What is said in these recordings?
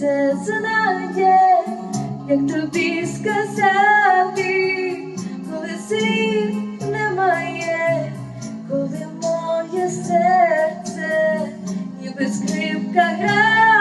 серце знає, як тобі сказати, коли слів немає, коли моє серце, ніби скрипка грає,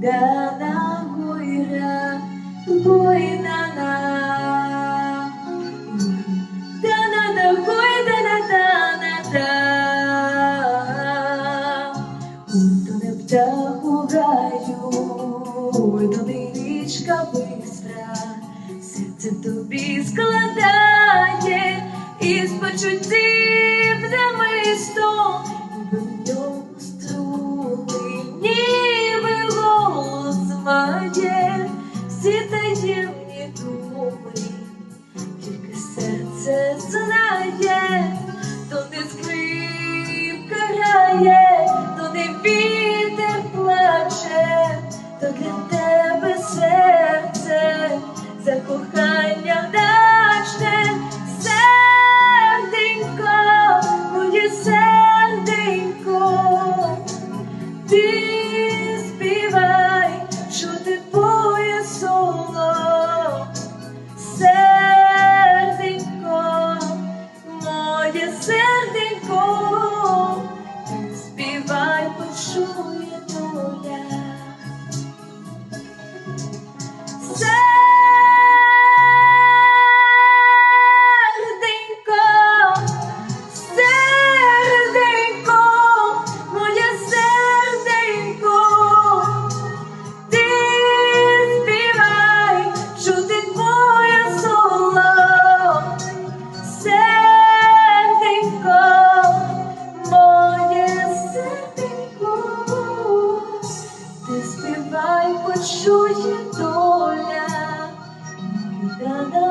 Гойдана гойра, гойдана. Гойдана, гойдана, дана, да. Ой, то не птаху гаю, ой, то не річка бистра, серце тобі складає із почуттів має всі таємні думи, тільки серце знає, то не скрипка грає, то не вітер плаче, то для тебе серце за почує доля. Почує доля. Да-да.